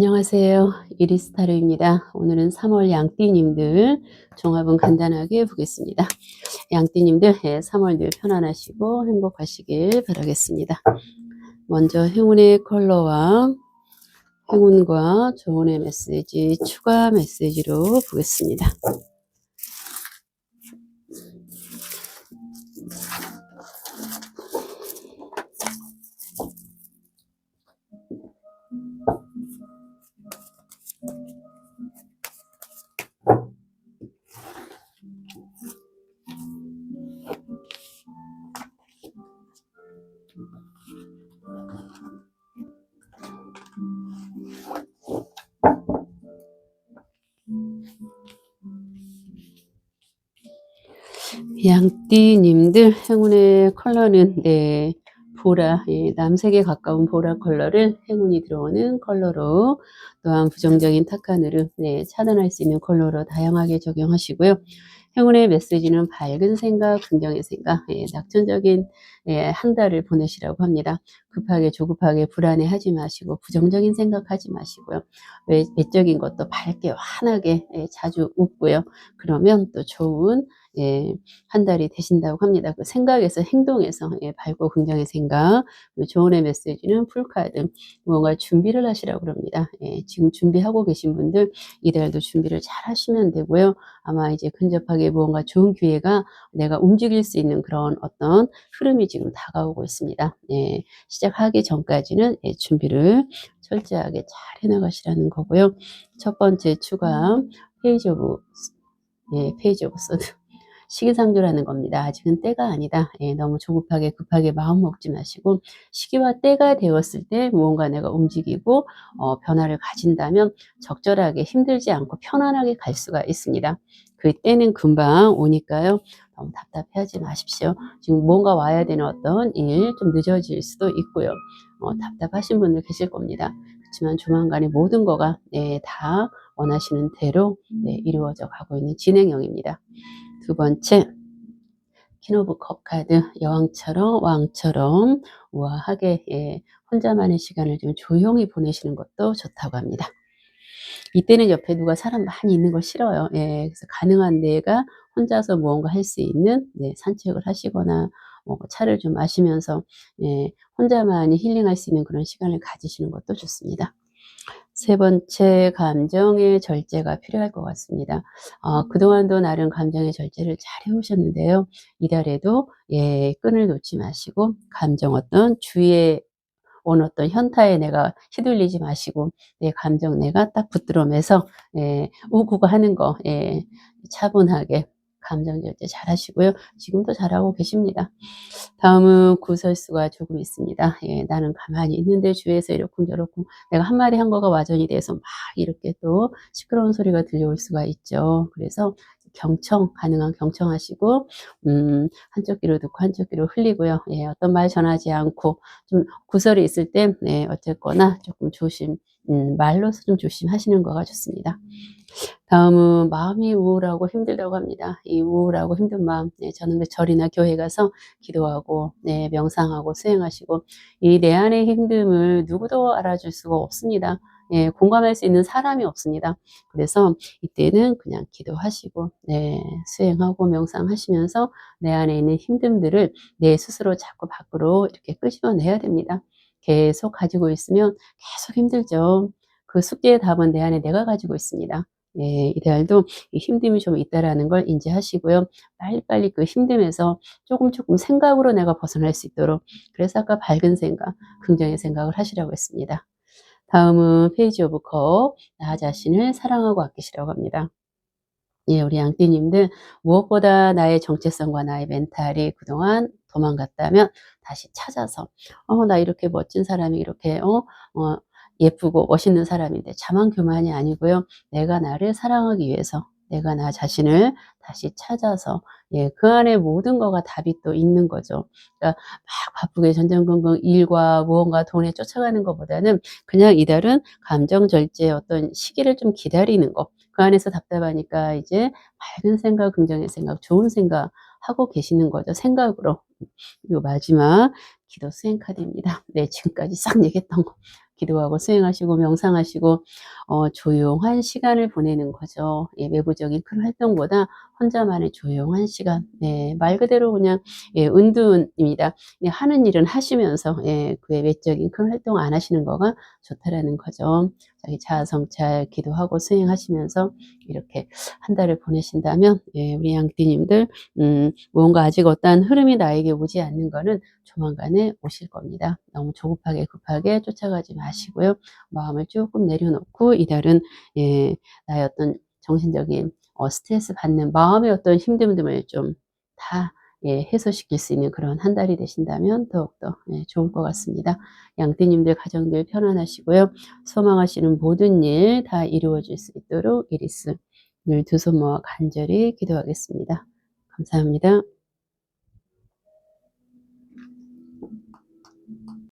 안녕하세요. 이리스타르입니다. 오늘은 3월 양띠님들 종합은 간단하게 보겠습니다. 양띠님들 3월 늘 편안하시고 행복하시길 바라겠습니다. 먼저 행운의 컬러와 행운과 조언의 메시지 추가 메시지로 보겠습니다. 양띠님들 행운의 컬러는 네 보라 예, 남색에 가까운 보라 컬러를 행운이 들어오는 컬러로 또한 부정적인 탁하늘을 네, 차단할 수 있는 컬러로 다양하게 적용하시고요. 행운의 메시지는 밝은 생각, 긍정의 생각, 예, 낙천적인 예, 한 달을 보내시라고 합니다. 급하게 조급하게 불안해하지 마시고 부정적인 생각하지 마시고요. 외, 외적인 것도 밝게 환하게 예, 자주 웃고요. 그러면 또 좋은 예, 한 달이 되신다고 합니다. 그 생각에서 행동에서 예, 밝고 긍정의 생각, 조언의 메시지는 풀카드, 무언가 준비를 하시라고 합니다. 예, 지금 준비하고 계신 분들 이달도 준비를 잘 하시면 되고요. 아마 이제 근접하게 무언가 좋은 기회가 내가 움직일 수 있는 그런 어떤 흐름이 지금 다가오고 있습니다. 예, 시작하기 전까지는 예, 준비를 철저하게 잘 해나가시라는 거고요. 첫 번째 추가 페이지 오브 예, 페이지 오브 소드 시기상조라는 겁니다. 아직은 때가 아니다. 예, 너무 조급하게 급하게 마음 먹지 마시고 시기와 때가 되었을 때 무언가 내가 움직이고 어, 변화를 가진다면 적절하게 힘들지 않고 편안하게 갈 수가 있습니다. 그 때는 금방 오니까요. 너무 답답해하지 마십시오. 지금 뭔가 와야 되는 어떤 일 좀 늦어질 수도 있고요. 어, 답답하신 분들 계실 겁니다. 그렇지만 조만간에 모든 거가 네, 다 원하시는 대로 네, 이루어져 가고 있는 진행형입니다. 두 번째, 키노브 컵 카드 여왕처럼 왕처럼 우아하게 예, 혼자만의 시간을 좀 조용히 보내시는 것도 좋다고 합니다. 이때는 옆에 누가 사람 많이 있는 거 싫어요. 예, 그래서 가능한 내가 혼자서 무언가 할 수 있는 네, 산책을 하시거나 뭐 차를 좀 마시면서 예, 혼자만이 힐링할 수 있는 그런 시간을 가지시는 것도 좋습니다. 세 번째 감정의 절제가 필요할 것 같습니다. 어, 그동안도 나름 감정의 절제를 잘 해오셨는데요. 이달에도 예, 끈을 놓지 마시고 감정 어떤 주위에 온 어떤 현타에 내가 휘둘리지 마시고 내 감정 내가 딱 붙들어 매서 예, 우구가 하는 거 예, 차분하게 감정 절제 잘 하시고요. 지금도 잘하고 계십니다. 다음은 구설수가 조금 있습니다. 예, 나는 가만히 있는데 주위에서 이렇고 저렇고 내가 한마디 한 거가 와전이 돼서 막 이렇게 또 시끄러운 소리가 들려올 수가 있죠. 그래서 경청 가능한 경청하시고 음, 한쪽 귀로 듣고 한쪽 귀로 흘리고요. 예, 어떤 말 전하지 않고 좀 구설이 있을 때 네, 어쨌거나 조금 조심 음, 말로서 좀 조심하시는 거가 좋습니다. 다음은 마음이 우울하고 힘들다고 합니다. 이 우울하고 힘든 마음, 네, 저는 그 절이나 교회 가서 기도하고, 네, 명상하고 수행하시고, 이 내 안의 힘듦을 누구도 알아줄 수가 없습니다. 예, 공감할 수 있는 사람이 없습니다. 그래서 이때는 그냥 기도하시고, 네, 수행하고 명상하시면서 내 안에 있는 힘듦들을 내 스스로 자꾸 밖으로 이렇게 끄집어내야 됩니다. 계속 가지고 있으면 계속 힘들죠. 그 숙제의 답은 내 안에 내가 가지고 있습니다. 예, 이달도 힘듦이 좀 있다라는 걸 인지하시고요. 빨리빨리 그 힘듦에서 조금 조금 생각으로 내가 벗어날 수 있도록 그래서 아까 밝은 생각, 긍정의 생각을 하시라고 했습니다. 다음은 페이지 오브 컵, 나 자신을 사랑하고 아끼시라고 합니다. 예, 우리 양띠님들 무엇보다 나의 정체성과 나의 멘탈이 그동안 도망갔다면 다시 찾아서 어, 나 이렇게 멋진 사람이 이렇게 어, 어 예쁘고 멋있는 사람인데 자만 교만이 아니고요. 내가 나를 사랑하기 위해서 내가 나 자신을 다시 찾아서 예, 그 안에 모든 거가 답이 또 있는 거죠. 그러니까 막 바쁘게 전전긍긍 일과 무언가 돈에 쫓아가는 것보다는 그냥 이달은 감정 절제 어떤 시기를 좀 기다리는 거. 그 안에서 답답하니까 이제 밝은 생각, 긍정의 생각, 좋은 생각 하고 계시는 거죠. 생각으로. 그리고 마지막 기도 수행 카드입니다. 네, 지금까지 싹 얘기했던 거. 기도하고 수행하시고 명상하시고 어, 조용한 시간을 보내는 거죠. 예, 외부적인 큰 활동보다 혼자만의 조용한 시간. 네, 말 그대로 그냥 예, 은둔입니다. 그냥 하는 일은 하시면서 예, 그 외적인 큰 활동 안 하시는 거가 좋다라는 거죠. 자기 자아 성찰 기도하고 수행하시면서 이렇게 한 달을 보내신다면 예, 우리 양띠님들 음, 뭔가 아직 어떠한 흐름이 나에게 오지 않는 거는 조만간에 오실 겁니다. 너무 조급하게 급하게 쫓아가지 마시고요. 마음을 조금 내려놓고 이달은 예, 나의 어떤 정신적인 어, 스트레스 받는 마음의 어떤 힘듦을 좀다 예, 해소시킬 수 있는 그런 한 달이 되신다면 더욱더 예, 좋을 것 같습니다. 양띠님들 가정들 편안하시고요. 소망하시는 모든 일 다 이루어질 수 있도록 이리스 늘 두 손 모아 간절히 기도하겠습니다. 감사합니다.